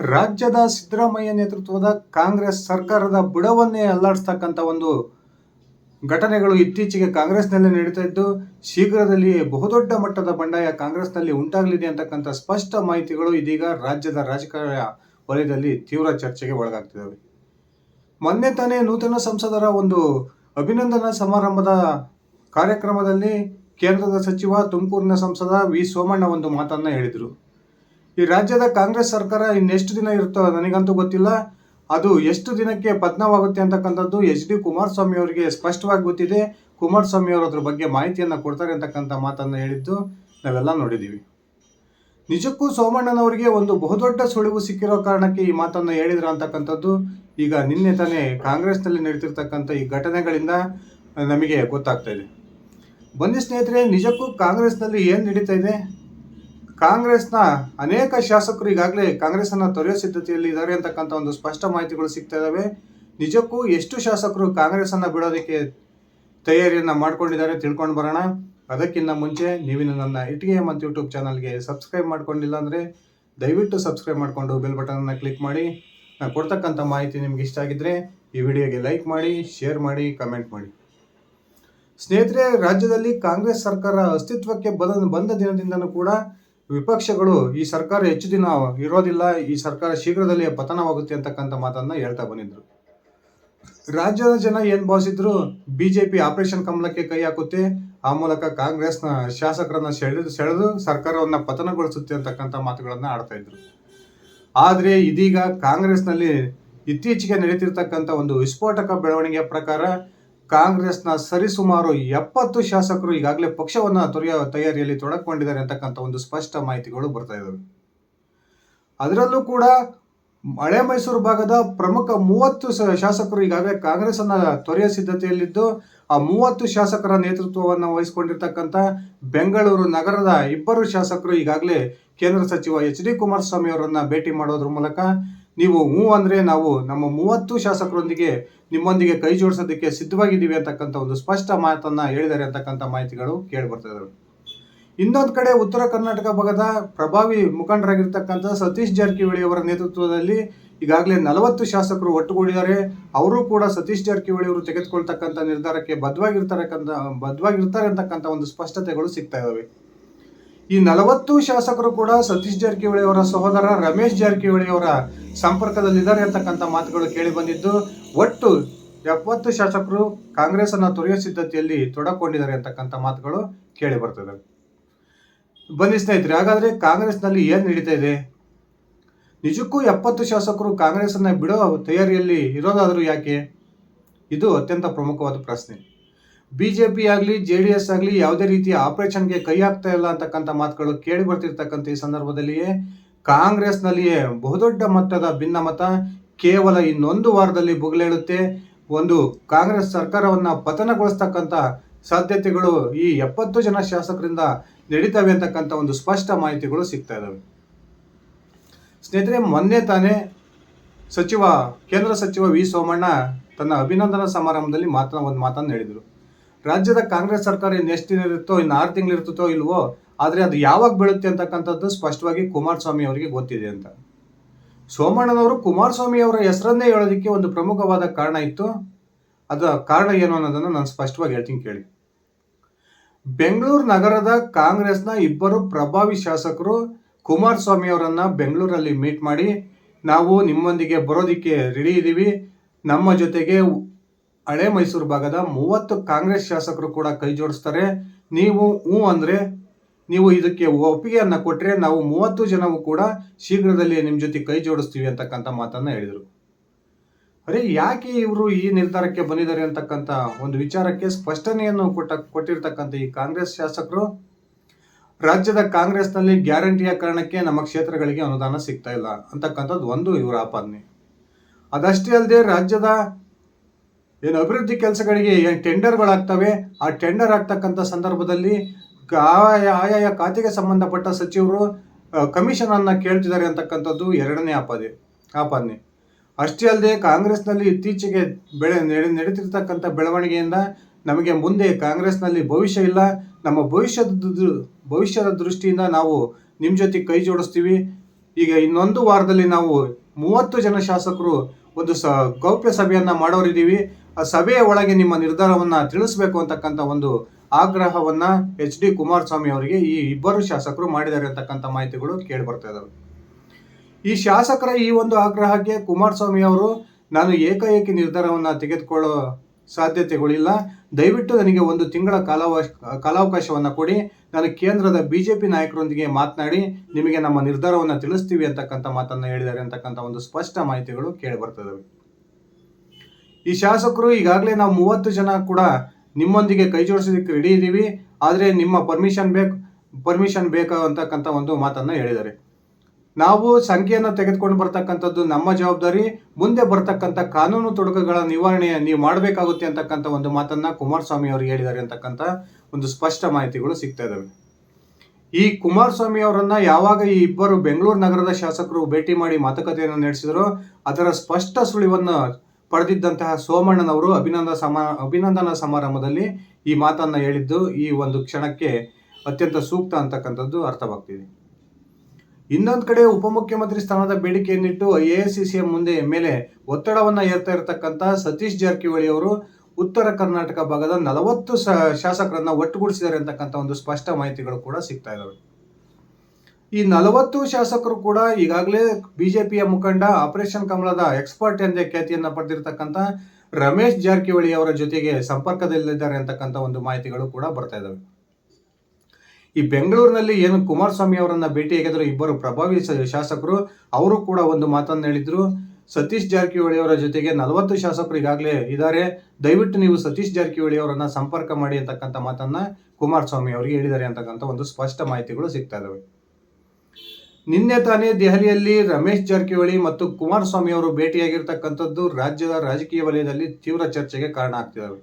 ರಾಜ್ಯದ ಸಿದ್ದರಾಮಯ್ಯ ನೇತೃತ್ವದ ಕಾಂಗ್ರೆಸ್ ಸರ್ಕಾರದ ಬುಡವನ್ನೇ ಅಲ್ಲಾಡಿಸ್ತಕ್ಕಂಥ ಒಂದು ಘಟನೆಗಳು ಇತ್ತೀಚೆಗೆ ಕಾಂಗ್ರೆಸ್ನಲ್ಲಿ ನಡೀತಾ ಇದ್ದು, ಶೀಘ್ರದಲ್ಲಿ ಬಹುದೊಡ್ಡ ಮಟ್ಟದ ಬಂಡಾಯ ಕಾಂಗ್ರೆಸ್ನಲ್ಲಿ ಉಂಟಾಗಲಿದೆ ಅಂತಕ್ಕಂಥ ಸ್ಪಷ್ಟ ಮಾಹಿತಿಗಳು ಇದೀಗ ರಾಜ್ಯದ ರಾಜಕೀಯ ವಲಯದಲ್ಲಿ ತೀವ್ರ ಚರ್ಚೆಗೆ ಒಳಗಾಗ್ತಿದ್ದಾವೆ. ಮೊನ್ನೆ ತಾನೇ ನೂತನ ಸಂಸದರ ಒಂದು ಅಭಿನಂದನಾ ಸಮಾರಂಭದ ಕಾರ್ಯಕ್ರಮದಲ್ಲಿ ಕೇಂದ್ರದ ಸಚಿವ ತುಮಕೂರಿನ ಸಂಸದ ವಿ ಸೋಮಣ್ಣ ಒಂದು ಮಾತನ್ನ ಹೇಳಿದರು. ಈ ರಾಜ್ಯದ ಕಾಂಗ್ರೆಸ್ ಸರ್ಕಾರ ಇನ್ನೆಷ್ಟು ದಿನ ಇರುತ್ತೋ ನನಗಂತೂ ಗೊತ್ತಿಲ್ಲ. ಅದು ಎಷ್ಟು ದಿನಕ್ಕೆ ಪತನವಾಗುತ್ತೆ ಅಂತಕ್ಕಂಥದ್ದು ಎಚ್ ಡಿ ಕುಮಾರಸ್ವಾಮಿ ಅವರಿಗೆ ಸ್ಪಷ್ಟವಾಗಿ ಗೊತ್ತಿದೆ. ಕುಮಾರಸ್ವಾಮಿ ಅವರು ಅದ್ರ ಬಗ್ಗೆ ಮಾಹಿತಿಯನ್ನು ಕೊಡ್ತಾರೆ ಅಂತಕ್ಕಂಥ ಮಾತನ್ನು ಹೇಳಿದ್ದು ನಾವೆಲ್ಲ ನೋಡಿದ್ದೀವಿ. ನಿಜಕ್ಕೂ ಸೋಮಣ್ಣನವರಿಗೆ ಒಂದು ಬಹುದೊಡ್ಡ ಸುಳಿವು ಸಿಕ್ಕಿರೋ ಕಾರಣಕ್ಕೆ ಈ ಮಾತನ್ನು ಹೇಳಿದ್ರು ಅಂತಕ್ಕಂಥದ್ದು ಈಗ ನಿನ್ನೆ ತಾನೇ ಕಾಂಗ್ರೆಸ್ನಲ್ಲಿ ನಡೀತಿರ್ತಕ್ಕಂಥ ಈ ಘಟನೆಗಳಿಂದ ನಮಗೆ ಗೊತ್ತಾಗ್ತಾ ಇದೆ. ಬನ್ನಿ ಸ್ನೇಹಿತರೆ, ನಿಜಕ್ಕೂ ಕಾಂಗ್ರೆಸ್ನಲ್ಲಿ ಏನು ನಡೀತಾ ಇದೆ? ಕಾಂಗ್ರೆಸ್ನ ಅನೇಕ ಶಾಸಕರು ಈಗಾಗಲೇ ಕಾಂಗ್ರೆಸ್ಸನ್ನು ತೊರೆಯೋ ಸಿದ್ಧತೆಯಲ್ಲಿ ಇದ್ದಾರೆ ಅಂತಕ್ಕಂಥ ಒಂದು ಸ್ಪಷ್ಟ ಮಾಹಿತಿಗಳು ಸಿಗ್ತಾ ಇದಾವೆ. ನಿಜಕ್ಕೂ ಎಷ್ಟು ಶಾಸಕರು ಕಾಂಗ್ರೆಸ್ಸನ್ನು ಬಿಡೋದಕ್ಕೆ ತಯಾರಿಯನ್ನು ಮಾಡ್ಕೊಂಡಿದ್ದಾರೆ ತಿಳ್ಕೊಂಡು ಬರೋಣ. ಅದಕ್ಕಿಂತ ಮುಂಚೆ ನೀವಿನ ನನ್ನ ಇಟ್ಟಿಗೆ ಮತ್ತು ಯೂಟ್ಯೂಬ್ ಚಾನಲ್ಗೆ ಸಬ್ಸ್ಕ್ರೈಬ್ ಮಾಡ್ಕೊಂಡಿಲ್ಲ ಅಂದರೆ ದಯವಿಟ್ಟು ಸಬ್ಸ್ಕ್ರೈಬ್ ಮಾಡಿಕೊಂಡು ಬೆಲ್ ಬಟನನ್ನು ಕ್ಲಿಕ್ ಮಾಡಿ. ನಾನು ಕೊಡ್ತಕ್ಕಂಥ ಮಾಹಿತಿ ನಿಮ್ಗೆ ಇಷ್ಟ ಆಗಿದ್ದರೆ ಈ ವಿಡಿಯೋಗೆ ಲೈಕ್ ಮಾಡಿ, ಶೇರ್ ಮಾಡಿ, ಕಮೆಂಟ್ ಮಾಡಿ. ಸ್ನೇಹಿತರೆ, ರಾಜ್ಯದಲ್ಲಿ ಕಾಂಗ್ರೆಸ್ ಸರ್ಕಾರ ಅಸ್ತಿತ್ವಕ್ಕೆ ಬಂದ ಬಂದ ದಿನದಿಂದನೂ ಕೂಡ ವಿಪಕ್ಷಗಳು ಈ ಸರ್ಕಾರ ಹೆಚ್ಚು ದಿನ ಇರೋದಿಲ್ಲ, ಈ ಸರ್ಕಾರ ಶೀಘ್ರದಲ್ಲೇ ಪತನವಾಗುತ್ತೆ ಅಂತಕ್ಕಂಥ ಮಾತನ್ನ ಹೇಳ್ತಾ ಬಂದಿದ್ರು. ರಾಜ್ಯದ ಜನ ಏನ್ ಭಾವಿಸಿದ್ರು, ಬಿಜೆಪಿ ಆಪರೇಷನ್ ಕಮಲಕ್ಕೆ ಕೈ ಹಾಕುತ್ತೆ, ಆ ಮೂಲಕ ಕಾಂಗ್ರೆಸ್ನ ಶಾಸಕರನ್ನ ಸೆಳೆದು ಸೆಳೆದು ಸರ್ಕಾರವನ್ನ ಪತನಗೊಳಿಸುತ್ತೆ ಅಂತಕ್ಕಂಥ ಮಾತುಗಳನ್ನ ಆಡ್ತಾ ಇದ್ರು. ಆದ್ರೆ ಇದೀಗ ಕಾಂಗ್ರೆಸ್ನಲ್ಲಿ ಇತ್ತೀಚೆಗೆ ನಡೀತಿರ್ತಕ್ಕಂಥ ಒಂದು ವಿಸ್ಫೋಟಕ ಬೆಳವಣಿಗೆಯ ಪ್ರಕಾರ ಕಾಂಗ್ರೆಸ್ನ ಸರಿಸುಮಾರು ಎಪ್ಪತ್ತು ಶಾಸಕರು ಈಗಾಗಲೇ ಪಕ್ಷವನ್ನು ತೊರೆಯೋ ತಯಾರಿಯಲ್ಲಿ ತೊಡಕೊಂಡಿದ್ದಾರೆ ಅಂತಕ್ಕಂಥ ಒಂದು ಸ್ಪಷ್ಟ ಮಾಹಿತಿಗಳು ಬರ್ತಾ ಇದ್ದಾವೆ ಅದರಲ್ಲೂ ಕೂಡ ಹಳೆ ಮೈಸೂರು ಭಾಗದ ಪ್ರಮುಖ ಮೂವತ್ತು ಶಾಸಕರು ಈಗಾಗಲೇ ಕಾಂಗ್ರೆಸ್ ಅನ್ನ ತೊರೆಯ ಸಿದ್ಧತೆಯಲ್ಲಿದ್ದು, ಆ ಮೂವತ್ತು ಶಾಸಕರ ನೇತೃತ್ವವನ್ನು ವಹಿಸಿಕೊಂಡಿರ್ತಕ್ಕಂಥ ಬೆಂಗಳೂರು ನಗರದ ಇಬ್ಬರು ಶಾಸಕರು ಈಗಾಗಲೇ ಕೇಂದ್ರ ಸಚಿವ ಎಚ್ ಡಿ ಕುಮಾರಸ್ವಾಮಿ ಅವರನ್ನ ಭೇಟಿ ಮಾಡೋದ್ರ ಮೂಲಕ ನೀವು ಹ್ಞೂ ಅಂದ್ರೆ ನಾವು ನಮ್ಮ ಮೂವತ್ತು ಶಾಸಕರೊಂದಿಗೆ ನಿಮ್ಮೊಂದಿಗೆ ಕೈ ಜೋಡಿಸೋದಕ್ಕೆ ಸಿದ್ಧವಾಗಿದ್ದೀವಿ ಅಂತಕ್ಕಂಥ ಒಂದು ಸ್ಪಷ್ಟ ಮಾತನ್ನ ಹೇಳಿದ್ದಾರೆ ಅಂತಕ್ಕಂಥ ಮಾಹಿತಿಗಳು ಕೇಳಿ ಬರ್ತಾ ಇದಾವೆ ಇನ್ನೊಂದು ಕಡೆ ಉತ್ತರ ಕರ್ನಾಟಕ ಭಾಗದ ಪ್ರಭಾವಿ ಮುಖಂಡರಾಗಿರ್ತಕ್ಕಂಥ ಸತೀಶ್ ಜಾರಕಿಹೊಳಿ ಅವರ ನೇತೃತ್ವದಲ್ಲಿ ಈಗಾಗಲೇ ನಲವತ್ತು ಶಾಸಕರು ಒಟ್ಟುಗೂಡಿದ್ದಾರೆ. ಅವರು ಕೂಡ ಸತೀಶ್ ಜಾರಕಿಹೊಳಿ ಅವರು ತೆಗೆದುಕೊಳ್ತಕ್ಕಂಥ ನಿರ್ಧಾರಕ್ಕೆ ಬದ್ಧವಾಗಿರ್ತಾರಕ್ಕಂಥ ಬದ್ಧವಾಗಿರ್ತಾರೆ ಅಂತಕ್ಕಂಥ ಒಂದು ಸ್ಪಷ್ಟತೆಗಳು ಸಿಗ್ತಾ ಇದಾವೆ. ಈ ನಲವತ್ತು ಶಾಸಕರು ಕೂಡ ಸತೀಶ್ ಜಾರಕಿಹೊಳಿ ಅವರ ಸಹೋದರ, ರಮೇಶ್ ಜಾರಕಿಹೊಳಿ ಅವರ ಸಂಪರ್ಕದಲ್ಲಿದ್ದಾರೆ ಅಂತಕ್ಕಂಥ ಮಾತುಗಳು ಕೇಳಿ ಬಂದಿದ್ದು, ಒಟ್ಟು ಎಪ್ಪತ್ತು ಶಾಸಕರು ಕಾಂಗ್ರೆಸ್ ಅನ್ನ ತೊರೆಯೋ ಸಿದ್ಧತೆಯಲ್ಲಿ ತೊಡಕೊಂಡಿದ್ದಾರೆ ಅಂತಕ್ಕಂಥ ಮಾತುಗಳು ಕೇಳಿ ಬರ್ತದೆ. ಬನ್ನಿ ಸ್ನೇಹಿತರೆ, ಹಾಗಾದ್ರೆ ಕಾಂಗ್ರೆಸ್ನಲ್ಲಿ ಏನು ನಡೀತಾ ಇದೆ? ನಿಜಕ್ಕೂ ಎಪ್ಪತ್ತು ಶಾಸಕರು ಕಾಂಗ್ರೆಸ್ ಅನ್ನ ಬಿಡೋ ತಯಾರಿಯಲ್ಲಿ ಇರೋದಾದರೂ ಯಾಕೆ? ಇದು ಅತ್ಯಂತ ಪ್ರಮುಖವಾದ ಪ್ರಶ್ನೆ. ಬಿಜೆಪಿ ಆಗಲಿ ಜೆ ಡಿ ಎಸ್ ಆಗಲಿ ಯಾವುದೇ ರೀತಿಯ ಆಪರೇಷನ್ಗೆ ಕೈ ಹಾಕ್ತಾ ಇಲ್ಲ ಅಂತಕ್ಕಂಥ ಮಾತುಗಳು ಕೇಳಿ ಬರ್ತಿರ್ತಕ್ಕಂಥ ಈ ಸಂದರ್ಭದಲ್ಲಿಯೇ ಕಾಂಗ್ರೆಸ್ನಲ್ಲಿಯೇ ಬಹುದೊಡ್ಡ ಮಟ್ಟದ ಭಿನ್ನಮತ ಕೇವಲ ಇನ್ನೊಂದು ವಾರದಲ್ಲಿ ಬುಗಲೇಳುತ್ತೆ. ಒಂದು ಕಾಂಗ್ರೆಸ್ ಸರ್ಕಾರವನ್ನ ಪತನಗೊಳಿಸ್ತಕ್ಕಂಥ ಸಾಧ್ಯತೆಗಳು ಈ ಎಪ್ಪತ್ತು ಜನ ಶಾಸಕರಿಂದ ನಡೀತವೆ ಅಂತಕ್ಕಂಥ ಒಂದು ಸ್ಪಷ್ಟ ಮಾಹಿತಿಗಳು ಸಿಗ್ತಾ ಇದ್ದಾವೆ ಸ್ನೇಹಿತರೆ, ಮೊನ್ನೆ ತಾನೇ ಸಚಿವ, ಕೇಂದ್ರ ಸಚಿವ ವಿ ಸೋಮಣ್ಣ ತನ್ನ ಅಭಿನಂದನಾ ಸಮಾರಂಭದಲ್ಲಿ ಮಾತನ್ನ ಒಂದು ಮಾತನ್ನು ಹೇಳಿದರು. ರಾಜ್ಯದ ಕಾಂಗ್ರೆಸ್ ಸರ್ಕಾರ ಇನ್ನು ಎಷ್ಟು ದಿನ ಇರುತ್ತೋ, ಇನ್ನು ಆರು ತಿಂಗಳು ಇರ್ತೋ ಇಲ್ವೋ, ಆದರೆ ಅದು ಯಾವಾಗ ಬೀಳುತ್ತೆ ಅಂತಕ್ಕಂಥದ್ದು ಸ್ಪಷ್ಟವಾಗಿ ಕುಮಾರಸ್ವಾಮಿ ಅವರಿಗೆ ಗೊತ್ತಿದೆ ಅಂತ. ಸೋಮಣ್ಣನವರು ಕುಮಾರಸ್ವಾಮಿ ಅವರ ಹೆಸರನ್ನೇ ಹೇಳೋದಕ್ಕೆ ಒಂದು ಪ್ರಮುಖವಾದ ಕಾರಣ ಇತ್ತು. ಅದು ಕಾರಣ ಏನು ಅನ್ನೋದನ್ನು ನಾನು ಸ್ಪಷ್ಟವಾಗಿ ಹೇಳ್ತೀನಿ ಕೇಳಿ. ಬೆಂಗಳೂರು ನಗರದ ಕಾಂಗ್ರೆಸ್ನ ಇಬ್ಬರು ಪ್ರಭಾವಿ ಶಾಸಕರು ಕುಮಾರಸ್ವಾಮಿ ಅವರನ್ನು ಬೆಂಗಳೂರಲ್ಲಿ ಮೀಟ್ ಮಾಡಿ, ನಾವು ನಿಮ್ಮೊಂದಿಗೆ ಬರೋದಿಕ್ಕೆ ರೆಡಿ ಇದ್ದೀವಿ ನಮ್ಮ ಜೊತೆಗೆ ಹಳೆ ಮೈಸೂರು ಭಾಗದ ಮೂವತ್ತು ಕಾಂಗ್ರೆಸ್ ಶಾಸಕರು ಕೂಡ ಕೈ ಜೋಡಿಸ್ತಾರೆ. ನೀವು ಹ್ಞೂ ಅಂದರೆ ನೀವು ಇದಕ್ಕೆ ಒಪ್ಪಿಗೆಯನ್ನು ಕೊಟ್ಟರೆ ನಾವು ಮೂವತ್ತು ಜನವು ಕೂಡ ಶೀಘ್ರದಲ್ಲಿ ನಿಮ್ಮ ಜೊತೆ ಕೈ ಜೋಡಿಸ್ತೀವಿ ಅಂತಕ್ಕಂಥ ಮಾತನ್ನು ಹೇಳಿದರು. ಅರೆ ಯಾಕೆ ಇವರು ಈ ನಿರ್ಧಾರಕ್ಕೆ ಬಂದಿದ್ದಾರೆ ಅಂತಕ್ಕಂಥ ಒಂದು ವಿಚಾರಕ್ಕೆ ಸ್ಪಷ್ಟನೆಯನ್ನು ಕೊಟ್ಟ ಕೊಟ್ಟಿರ್ತಕ್ಕಂಥ ಈ ಕಾಂಗ್ರೆಸ್ ಶಾಸಕರು, ರಾಜ್ಯದ ಕಾಂಗ್ರೆಸ್ನಲ್ಲಿ ಗ್ಯಾರಂಟಿಯ ಕಾರಣಕ್ಕೆ ನಮ್ಮ ಕ್ಷೇತ್ರಗಳಿಗೆ ಅನುದಾನ ಸಿಗ್ತಾ ಇಲ್ಲ ಅಂತಕ್ಕಂಥದ್ದು ಒಂದು ಇವರ ಆಪಾದನೆ. ಅದಷ್ಟೇ ಅಲ್ಲದೆ ರಾಜ್ಯದ ಏನು ಅಭಿವೃದ್ಧಿ ಕೆಲಸಗಳಿಗೆ ಏನು ಟೆಂಡರ್ಗಳಾಗ್ತವೆ ಆ ಟೆಂಡರ್ ಆಗ್ತಕ್ಕಂಥ ಸಂದರ್ಭದಲ್ಲಿ ಆಯಾ ಆಯಾಯ ಖಾತೆಗೆ ಸಂಬಂಧಪಟ್ಟ ಸಚಿವರು ಕಮಿಷನ್ ಅನ್ನ ಕೇಳ್ತಿದ್ದಾರೆ ಅಂತಕ್ಕಂಥದ್ದು ಎರಡನೇ ಆಪಾದೆ, ಆಪಾದನೆ. ಅಷ್ಟೇ ಅಲ್ಲದೆ ಕಾಂಗ್ರೆಸ್ನಲ್ಲಿ ಇತ್ತೀಚೆಗೆ ಬೆಳೆ ನಡೆ, ನಡೀತಿರ್ತಕ್ಕಂಥ ಬೆಳವಣಿಗೆಯಿಂದ ನಮಗೆ ಮುಂದೆ ಕಾಂಗ್ರೆಸ್ನಲ್ಲಿ ಭವಿಷ್ಯ ಇಲ್ಲ. ನಮ್ಮ ಭವಿಷ್ಯದ ಭವಿಷ್ಯದ ದೃಷ್ಟಿಯಿಂದ ನಾವು ನಿಮ್ಮ ಜೊತೆ ಕೈ ಜೋಡಿಸ್ತೀವಿ. ಈಗ ಇನ್ನೊಂದು ವಾರದಲ್ಲಿ ನಾವು ಮೂವತ್ತು ಜನ ಶಾಸಕರು ಒಂದು ಸ, ಗೌಪ್ಯ ಸಭೆಯನ್ನು ಮಾಡೋರಿದ್ದೀವಿ. ಸಭೆಯ ಒಳಗೆ ನಿಮ್ಮ ನಿರ್ಧಾರವನ್ನ ತಿಳಿಸ್ಬೇಕು ಅಂತಕ್ಕಂಥ ಒಂದು ಆಗ್ರಹವನ್ನ ಎಚ್ ಡಿ ಕುಮಾರಸ್ವಾಮಿ ಅವರಿಗೆ ಈ ಇಬ್ಬರು ಶಾಸಕರು ಮಾಡಿದ್ದಾರೆ ಅಂತಕ್ಕಂಥ ಮಾಹಿತಿಗಳು ಕೇಳಿ ಬರ್ತಾ ಇದಾವೆ. ಈ ಶಾಸಕರ ಈ ಒಂದು ಆಗ್ರಹಕ್ಕೆ ಕುಮಾರಸ್ವಾಮಿ ಅವರು, ನಾನು ಏಕಾಏಕಿ ನಿರ್ಧಾರವನ್ನ ತೆಗೆದುಕೊಳ್ಳೋ ಸಾಧ್ಯತೆಗಳಿಲ್ಲ. ದಯವಿಟ್ಟು ನನಗೆ ಒಂದು ತಿಂಗಳ ಕಾಲಾವಕಾಶ ಕಾಲಾವಕಾಶವನ್ನು ಕೊಡಿ. ನಾನು ಕೇಂದ್ರದ ಬಿಜೆಪಿ ನಾಯಕರೊಂದಿಗೆ ಮಾತನಾಡಿ, ನಿಮಗೆ ನಮ್ಮ ನಿರ್ಧಾರವನ್ನು ತಿಳಿಸ್ತೀವಿ ಅಂತಕ್ಕಂಥ ಮಾತನ್ನ ಹೇಳಿದ್ದಾರೆ ಅಂತಕ್ಕಂಥ ಒಂದು ಸ್ಪಷ್ಟ ಮಾಹಿತಿಗಳು ಕೇಳಿ ಬರ್ತದವೆ ಈ ಶಾಸಕರು ಈಗಾಗಲೇ ನಾವು ಮೂವತ್ತು ಜನ ಕೂಡ ನಿಮ್ಮೊಂದಿಗೆ ಕೈ ಜೋಡಿಸೋದಕ್ಕೆ ರೆಡಿ ಇದ್ದೀವಿ ಆದರೆ ನಿಮ್ಮ ಪರ್ಮಿಷನ್ ಬೇಕು ಪರ್ಮಿಷನ್ ಬೇಕು ಅಂತಕ್ಕಂಥ ಒಂದು ಮಾತನ್ನು ಹೇಳಿದ್ದಾರೆ. ನಾವು ಸಂಖ್ಯೆಯನ್ನು ತೆಗೆದುಕೊಂಡು ಬರ್ತಕ್ಕಂಥದ್ದು ನಮ್ಮ ಜವಾಬ್ದಾರಿ. ಮುಂದೆ ಬರ್ತಕ್ಕಂಥ ಕಾನೂನು ತೊಡಕುಗಳ ನಿವಾರಣೆ ನೀವು ಮಾಡಬೇಕಾಗುತ್ತೆ ಅಂತಕ್ಕಂಥ ಒಂದು ಮಾತನ್ನು ಕುಮಾರಸ್ವಾಮಿ ಅವರು ಹೇಳಿದ್ದಾರೆ ಅಂತಕ್ಕಂಥ ಒಂದು ಸ್ಪಷ್ಟ ಮಾಹಿತಿಗಳು ಸಿಗ್ತಾ ಇದ್ದಾವೆ. ಈ ಕುಮಾರಸ್ವಾಮಿ ಅವರನ್ನು ಯಾವಾಗ ಈ ಇಬ್ಬರು ಬೆಂಗಳೂರು ನಗರದ ಶಾಸಕರು ಭೇಟಿ ಮಾಡಿ ಮಾತುಕತೆಯನ್ನು ನಡೆಸಿದರೋ, ಅದರ ಸ್ಪಷ್ಟ ಸುಳಿವನ್ನು ಪಡೆದಿದ್ದಂತಹ ಸೋಮಣ್ಣನವರು ಅಭಿನಂದನ ಸಮ, ಅಭಿನಂದನಾ ಸಮಾರಂಭದಲ್ಲಿ ಈ ಮಾತನ್ನ ಹೇಳಿದ್ದು ಈ ಒಂದು ಕ್ಷಣಕ್ಕೆ ಅತ್ಯಂತ ಸೂಕ್ತ ಅಂತಕ್ಕಂಥದ್ದು ಅರ್ಥವಾಗ್ತಿದೆ. ಇನ್ನೊಂದು ಕಡೆ ಉಪಮುಖ್ಯಮಂತ್ರಿ ಸ್ಥಾನದ ಬೇಡಿಕೆಯನ್ನಿಟ್ಟು ಎ ಎಐಸಿಸಿಎಂ ಮುಂದೆ ಮೇಲೆ ಒತ್ತಡವನ್ನ ಏರ್ತಾ ಇರತಕ್ಕಂತ ಸತೀಶ್ ಜಾರಕಿಹೊಳಿ ಅವರು ಉತ್ತರ ಕರ್ನಾಟಕ ಭಾಗದ ನಲವತ್ತು ಶಾಸಕರನ್ನ ಒಟ್ಟುಗೂಡಿಸಿದ್ದಾರೆ ಅಂತಕ್ಕಂಥ ಒಂದು ಸ್ಪಷ್ಟ ಮಾಹಿತಿಗಳು ಕೂಡ ಸಿಗ್ತಾ ಇದಾವೆ. ಈ ನಲವತ್ತು ಶಾಸಕರು ಕೂಡ ಈಗಾಗಲೇ ಬಿಜೆಪಿಯ ಮುಖಂಡ ಆಪರೇಷನ್ ಕಮಲದ ಎಕ್ಸ್ಪರ್ಟ್ ಎಂದೇ ಖ್ಯಾತಿಯನ್ನು ಪಡೆದಿರತಕ್ಕಂಥ ರಮೇಶ್ ಜಾರಕಿಹೊಳಿ ಅವರ ಜೊತೆಗೆ ಸಂಪರ್ಕದಲ್ಲಿದ್ದಾರೆ ಅಂತಕ್ಕಂಥ ಒಂದು ಮಾಹಿತಿಗಳು ಕೂಡ ಬರ್ತಾ ಇದ್ದಾವೆ ಈ ಬೆಂಗಳೂರಿನಲ್ಲಿ ಏನು ಕುಮಾರಸ್ವಾಮಿ ಅವರನ್ನ ಭೇಟಿಯಾಗಿದ್ರು ಇಬ್ಬರು ಪ್ರಭಾವಿ ಶಾಸಕರು. ಅವರು ಕೂಡ ಒಂದು ಮಾತನ್ನು ಹೇಳಿದ್ರು. ಸತೀಶ್ ಜಾರಕಿಹೊಳಿ ಅವರ ಜೊತೆಗೆ ನಲವತ್ತು ಶಾಸಕರು ಈಗಾಗಲೇ ಇದ್ದಾರೆ. ದಯವಿಟ್ಟು ನೀವು ಸತೀಶ್ ಜಾರಕಿಹೊಳಿ ಅವರನ್ನ ಸಂಪರ್ಕ ಮಾಡಿ ಅಂತಕ್ಕಂಥ ಮಾತನ್ನ ಕುಮಾರಸ್ವಾಮಿ ಅವರಿಗೆ ಹೇಳಿದ್ದಾರೆ ಅಂತಕ್ಕಂಥ ಒಂದು ಸ್ಪಷ್ಟ ಮಾಹಿತಿಗಳು ಸಿಗ್ತಾ ಇದಾವೆ. ನಿನ್ನೆ ತಾನೇ ದೆಹಲಿಯಲ್ಲಿ ರಮೇಶ್ ಜಾರಕಿಹೊಳಿ ಮತ್ತು ಕುಮಾರಸ್ವಾಮಿ ಅವರು ಭೇಟಿಯಾಗಿರ್ತಕ್ಕಂಥದ್ದು ರಾಜ್ಯದ ರಾಜಕೀಯ ವಲಯದಲ್ಲಿ ತೀವ್ರ ಚರ್ಚೆಗೆ ಕಾರಣ ಆಗ್ತಿದ್ದಾವೆ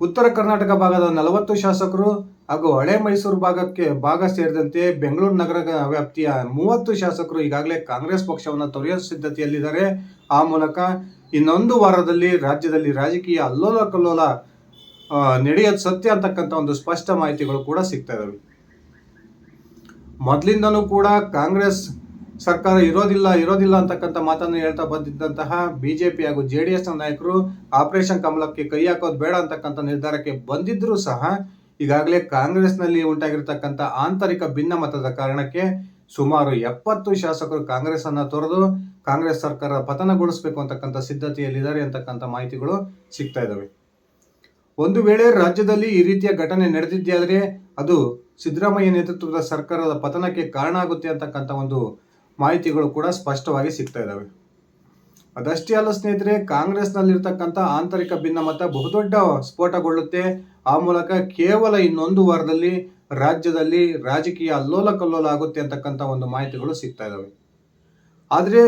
ಉತ್ತರ ಕರ್ನಾಟಕ ಭಾಗದ ನಲವತ್ತು ಶಾಸಕರು ಹಾಗೂ ಹಳೆ ಮೈಸೂರು ಭಾಗಕ್ಕೆ ಭಾಗ ಸೇರಿದಂತೆ ಬೆಂಗಳೂರು ನಗರ ವ್ಯಾಪ್ತಿಯ ಮೂವತ್ತು ಶಾಸಕರು ಈಗಾಗಲೇ ಕಾಂಗ್ರೆಸ್ ಪಕ್ಷವನ್ನು ತೊರೆಯುವ ಸಿದ್ಧತೆಯಲ್ಲಿದ್ದಾರೆ. ಆ ಮೂಲಕ ಇನ್ನೊಂದು ವಾರದಲ್ಲಿ ರಾಜ್ಯದಲ್ಲಿ ರಾಜಕೀಯ ಅಲ್ಲೋಲ ಕಲ್ಲೋಲ ನಡೆಯೋದು ಸತ್ಯ ಅಂತಕ್ಕಂಥ ಒಂದು ಸ್ಪಷ್ಟ ಮಾಹಿತಿಗಳು ಕೂಡ ಸಿಗ್ತಾ ಇದಾವೆ. ಮೊದಲಿಂದನೂ ಕೂಡ ಕಾಂಗ್ರೆಸ್ ಸರ್ಕಾರ ಇರೋದಿಲ್ಲ ಇರೋದಿಲ್ಲ ಅಂತಕ್ಕಂಥ ಮಾತನ್ನು ಹೇಳ್ತಾ ಬಂದಿದ್ದಂತಹ ಬಿಜೆಪಿ ಹಾಗೂ ಜೆ ಡಿ ಎಸ್ನ ನಾಯಕರು ಆಪರೇಷನ್ ಕಮಲಕ್ಕೆ ಕೈ ಹಾಕೋದು ಬೇಡ ಅಂತಕ್ಕಂಥ ನಿರ್ಧಾರಕ್ಕೆ ಬಂದಿದ್ದರೂ ಸಹ ಈಗಾಗಲೇ ಕಾಂಗ್ರೆಸ್ನಲ್ಲಿ ಉಂಟಾಗಿರ್ತಕ್ಕಂಥ ಆಂತರಿಕ ಭಿನ್ನಮತದ ಕಾರಣಕ್ಕೆ ಸುಮಾರು ಎಪ್ಪತ್ತು ಶಾಸಕರು ಕಾಂಗ್ರೆಸ್ ಅನ್ನ ತೊರೆದು ಕಾಂಗ್ರೆಸ್ ಸರ್ಕಾರ ಪತನಗೊಳಿಸಬೇಕು ಅಂತಕ್ಕಂಥ ಸಿದ್ಧತೆಯಲ್ಲಿದ್ದಾರೆ ಅಂತಕ್ಕಂಥ ಮಾಹಿತಿಗಳು ಸಿಗ್ತಾ ಇದ್ದಾವೆ. ಒಂದು ವೇಳೆ ರಾಜ್ಯದಲ್ಲಿ ಈ ರೀತಿಯ ಘಟನೆ ನಡೆದಿದ್ದಾದರೆ ಅದು ಸಿದ್ದರಾಮಯ್ಯ ನೇತೃತ್ವದ ಸರ್ಕಾರದ ಪತನಕ್ಕೆ ಕಾರಣ ಆಗುತ್ತೆ ಅಂತಕ್ಕಂಥ ಒಂದು ಮಾಹಿತಿಗಳು ಕೂಡ ಸ್ಪಷ್ಟವಾಗಿ ಸಿಗ್ತಾ ಇದ್ದಾವೆ ಅದಷ್ಟೇ ಅಲ್ಲ ಸ್ನೇಹಿತರೆ, ಕಾಂಗ್ರೆಸ್ನಲ್ಲಿರ್ತಕ್ಕಂಥ ಆಂತರಿಕ ಭಿನ್ನಮತ ಬಹುದೊಡ್ಡ ಸ್ಫೋಟಗೊಳ್ಳುತ್ತೆ. ಆ ಮೂಲಕ ಕೇವಲ ಇನ್ನೊಂದು ವಾರದಲ್ಲಿ ರಾಜ್ಯದಲ್ಲಿ ರಾಜಕೀಯ ಅಲ್ಲೋಲ ಕಲ್ಲೋಲ ಆಗುತ್ತೆ ಅಂತಕ್ಕಂಥ ಒಂದು ಮಾಹಿತಿಗಳು ಸಿಗ್ತಾ ಇದ್ದಾವೆ ಆದರೆ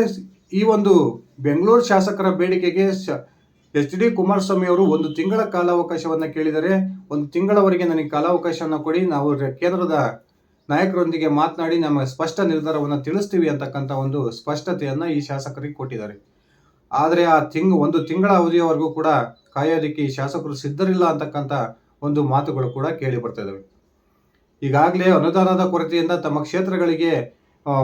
ಈ ಒಂದು ಬೆಂಗಳೂರು ಶಾಸಕರ ಬೇಡಿಕೆಗೆ ಎಚ್ ಡಿ ಕುಮಾರಸ್ವಾಮಿ ಅವರು ಒಂದು ತಿಂಗಳ ಕಾಲಾವಕಾಶವನ್ನು ಕೇಳಿದರೆ ಒಂದು ತಿಂಗಳವರೆಗೆ ನನಗೆ ಕಾಲಾವಕಾಶವನ್ನು ಕೊಡಿ. ನಾವು ಕೇಂದ್ರದ ನಾಯಕರೊಂದಿಗೆ ಮಾತನಾಡಿ ನಮ್ಮ ಸ್ಪಷ್ಟ ನಿರ್ಧಾರವನ್ನು ತಿಳಿಸ್ತೀವಿ ಅಂತಕ್ಕಂಥ ಒಂದು ಸ್ಪಷ್ಟತೆಯನ್ನು ಈ ಶಾಸಕರಿಗೆ ಕೊಟ್ಟಿದ್ದಾರೆ. ಆದರೆ ಆ ತಿಂಗ್, ಒಂದು ತಿಂಗಳ ಅವಧಿಯವರೆಗೂ ಕೂಡ ಕಾಯೋದಕ್ಕೆ ಈ ಶಾಸಕರು ಸಿದ್ಧರಿಲ್ಲ ಅಂತಕ್ಕಂಥ ಒಂದು ಮಾತುಗಳು ಕೂಡ ಕೇಳಿ ಬರ್ತಿದ್ದಾವೆ ಈಗಾಗಲೇ ಅನುದಾನದ ಕೊರತೆಯಿಂದ ತಮ್ಮ ಕ್ಷೇತ್ರಗಳಿಗೆ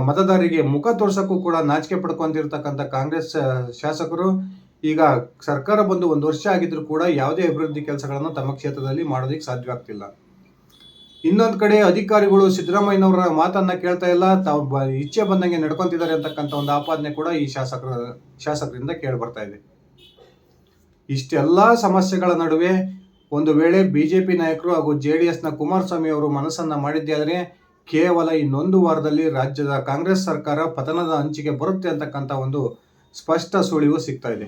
ಮತದಾರರಿಗೆ ಮುಖ ತೋರ್ಸಕ್ಕೂ ಕೂಡ ನಾಚಿಕೆ ಪಡ್ಕೊಂಡಿರ್ತಕ್ಕಂಥ ಕಾಂಗ್ರೆಸ್ ಶಾಸಕರು ಈಗ ಸರ್ಕಾರ ಬಂದು ಒಂದು ವರ್ಷ ಆಗಿದ್ರು ಕೂಡ ಯಾವುದೇ ಅಭಿವೃದ್ಧಿ ಕೆಲಸಗಳನ್ನು ತಮ್ಮ ಕ್ಷೇತ್ರದಲ್ಲಿ ಮಾಡೋದಕ್ಕೆ ಸಾಧ್ಯವಾಗ್ತಿಲ್ಲ. ಇನ್ನೊಂದು ಕಡೆ ಅಧಿಕಾರಿಗಳು ಸಿದ್ದರಾಮಯ್ಯನವರ ಮಾತನ್ನ ಕೇಳ್ತಾ ಇಲ್ಲ. ತಾವು ಇಚ್ಛೆ ಬಂದಂಗೆ ನಡ್ಕೊಂತಿದ್ದಾರೆ ಅಂತಕ್ಕಂಥ ಒಂದು ಆಪಾದನೆ ಕೂಡ ಈ ಶಾಸಕರ, ಶಾಸಕರಿಂದ ಕೇಳಿ ಬರ್ತಾ ಇದೆ. ಇಷ್ಟೆಲ್ಲ ಸಮಸ್ಯೆಗಳ ನಡುವೆ ಒಂದು ವೇಳೆ ಬಿಜೆಪಿ ನಾಯಕರು ಹಾಗೂ ಜೆ ಡಿ ಎಸ್ನ ಕುಮಾರಸ್ವಾಮಿ ಅವರು ಮನಸ್ಸನ್ನ ಮಾಡಿದ್ದಾದರೆ ಕೇವಲ ಇನ್ನೊಂದು ವಾರದಲ್ಲಿ ರಾಜ್ಯದ ಕಾಂಗ್ರೆಸ್ ಸರ್ಕಾರ ಪತನದ ಅಂಚಿಗೆ ಬರುತ್ತೆ ಅಂತಕ್ಕಂಥ ಒಂದು ಸ್ಪಷ್ಟ ಸುಳಿವು ಸಿಗ್ತಾ ಇದೆ.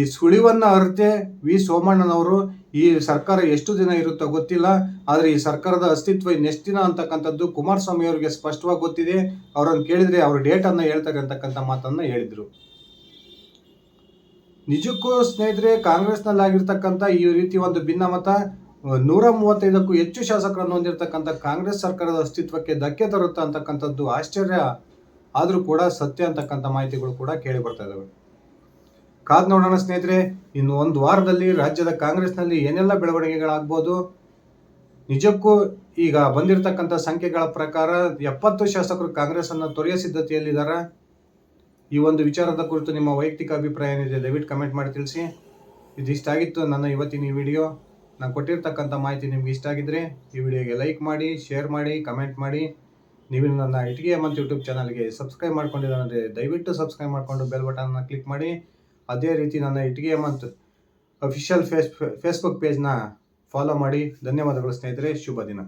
ಈ ಸುಳಿವನ್ನು ಅರಿತೆ ವಿ ಸೋಮಣ್ಣನವರು ಈ ಸರ್ಕಾರ ಎಷ್ಟು ದಿನ ಇರುತ್ತೋ ಗೊತ್ತಿಲ್ಲ, ಆದರೆ ಈ ಸರ್ಕಾರದ ಅಸ್ತಿತ್ವ ಇನ್ನೆಷ್ಟು ದಿನ ಅಂತಕ್ಕಂಥದ್ದು ಕುಮಾರಸ್ವಾಮಿ ಅವರಿಗೆ ಸ್ಪಷ್ಟವಾಗಿ ಗೊತ್ತಿದೆ. ಅವರನ್ನು ಕೇಳಿದರೆ ಅವ್ರ ಡೇಟನ್ನು ಹೇಳ್ತಾರೆ ಅಂತಕ್ಕಂಥ ಮಾತನ್ನ ಹೇಳಿದರು. ನಿಜಕ್ಕೂ ಸ್ನೇಹಿತರೆ ಕಾಂಗ್ರೆಸ್ನಲ್ಲಿ ಆಗಿರ್ತಕ್ಕಂಥ ಈ ರೀತಿ ಒಂದು ಭಿನ್ನಮತ ನೂರ ಮೂವತ್ತೈದಕ್ಕೂ ಹೆಚ್ಚು ಶಾಸಕರನ್ನು ಹೊಂದಿರತಕ್ಕಂಥ ಕಾಂಗ್ರೆಸ್ ಸರ್ಕಾರದ ಅಸ್ತಿತ್ವಕ್ಕೆ ಧಕ್ಕೆ ತರುತ್ತಾ ಅಂತಕ್ಕಂಥದ್ದು ಆಶ್ಚರ್ಯ. ಆದರೂ ಕೂಡ ಸತ್ಯ ಅಂತಕ್ಕಂಥ ಮಾಹಿತಿಗಳು ಕೂಡ ಕೇಳಿ ಬರ್ತಾ ಇದಾವೆ. ಕಾದ್ ನೋಡೋಣ ಸ್ನೇಹಿತರೆ, ಇನ್ನು ಒಂದು ವಾರದಲ್ಲಿ ರಾಜ್ಯದ ಕಾಂಗ್ರೆಸ್ನಲ್ಲಿ ಏನೆಲ್ಲ ಬೆಳವಣಿಗೆಗಳಾಗ್ಬೋದು? ನಿಜಕ್ಕೂ ಈಗ ಬಂದಿರತಕ್ಕಂಥ ಸಂಖ್ಯೆಗಳ ಪ್ರಕಾರ ಎಪ್ಪತ್ತು ಶಾಸಕರು ಕಾಂಗ್ರೆಸ್ ಅನ್ನು ತೊರೆಯೋ ಸಿದ್ಧತೆಯಲ್ಲಿದ್ದಾರೆ ಈ ಒಂದು ವಿಚಾರದ ಕುರಿತು ನಿಮ್ಮ ವೈಯಕ್ತಿಕ ಅಭಿಪ್ರಾಯ ಏನಿದೆ ದಯವಿಟ್ಟು ಕಮೆಂಟ್ ಮಾಡಿ ತಿಳಿಸಿ. ಇದಿಷ್ಟಾಗಿತ್ತು ನನ್ನ ಇವತ್ತಿನ ಈ ವಿಡಿಯೋ. ನಾನು ಕೊಟ್ಟಿರ್ತಕ್ಕಂಥ ಮಾಹಿತಿ ನಿಮ್ಗೆ ಇಷ್ಟ ಆಗಿದ್ರೆ ಈ ವಿಡಿಯೋಗೆ ಲೈಕ್ ಮಾಡಿ, ಶೇರ್ ಮಾಡಿ, ಕಮೆಂಟ್ ಮಾಡಿ. ನೀವು ನನ್ನ ಇಟ್ಗೆ ಮತ್ತು ಯೂಟ್ಯೂಬ್ ಚಾನಲ್ಗೆ ಸಬ್ಸ್ಕ್ರೈಬ್ ಮಾಡ್ಕೊಂಡಿದ್ದಾರೆ ದಯವಿಟ್ಟು ಸಬ್ಸ್ಕ್ರೈಬ್ ಮಾಡಿಕೊಂಡು ಬೆಲ್ ಬಟನ್ನ ಕ್ಲಿಕ್ ಮಾಡಿ. ಅದೇ ರೀತಿ ನನ್ನ ಇಟ್ಟಿಗೆ ಮತ್ತು ಅಫಿಷಿಯಲ್ ಫೇಸ್ ಫೇಸ್ಬುಕ್ ಪೇಜ್ನ ಫಾಲೋ ಮಾಡಿ. ಧನ್ಯವಾದಗಳು ಸ್ನೇಹಿತರೆ. ಶುಭ ದಿನ.